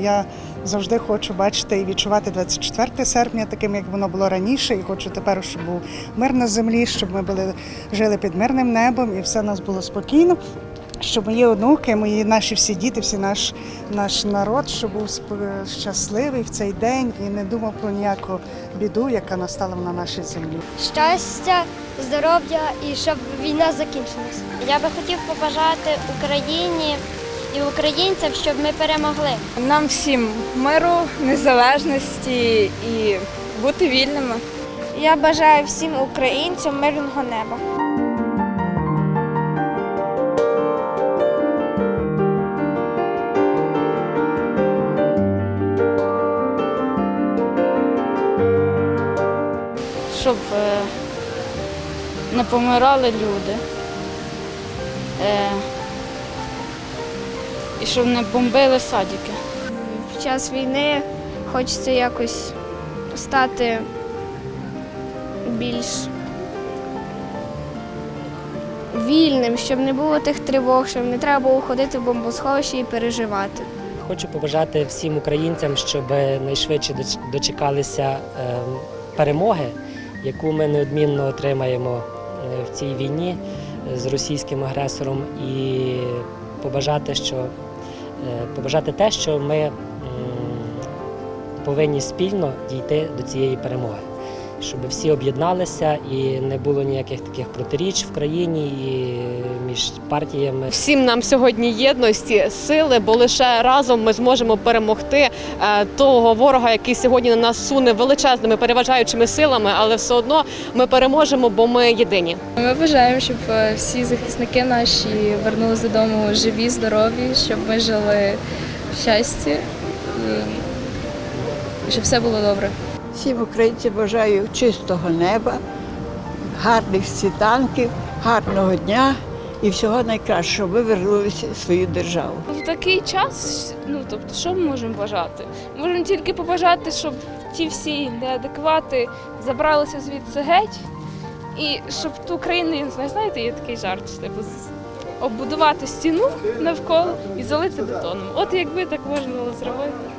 я завжди хочу бачити і відчувати 24 серпня, таким як воно було раніше. І хочу тепер, щоб був мир на землі, щоб ми були жили під мирним небом і все у нас було спокійно. Щоб мої онуки, мої наші всі діти, всі наш, наш народ, щоб був щасливий в цей день і не думав про ніяку біду, яка настала на нашій землі. щастя, здоров'я і щоб війна закінчилась. Я би хотів побажати Україні і українцям, щоб ми перемогли. Нам всім миру, незалежності і бути вільними. Я бажаю всім українцям мирного неба. щоб е, не помирали люди. І щоб не бомбили садики. Під час війни хочеться якось стати більш вільним, щоб не було тих тривог, щоб не треба було ходити в бомбосховище і переживати. Хочу побажати всім українцям, щоб найшвидше дочекалися е, перемоги, яку ми неодмінно отримаємо е, в цій війні з російським агресором, і побажати, що побажати те, що ми повинні спільно дійти до цієї перемоги. Щоб всі об'єдналися і не було ніяких таких протиріч в країні і між партіями. Всім нам сьогодні єдності, сили, бо лише разом ми зможемо перемогти е, того ворога, який сьогодні на нас суне величезними переважаючими силами, але все одно ми переможемо, бо ми єдині. Ми бажаємо, щоб е, всі захисники наші вернулися додому живі, здорові, щоб ми жили в щасті, і щоб все було добре. Всім українцям бажаю чистого неба, гарних світанків, гарного дня і всього найкращого, щоб ви вернулися в свою державу. В такий час, ну тобто, що ми можемо бажати? Можемо тільки побажати, щоб ті всі неадеквати забралися звідси геть, і щоб ту країну, знаєте, є такий жарт, типу, оббудувати стіну навколо і залити бетоном. От якби так можна було зробити.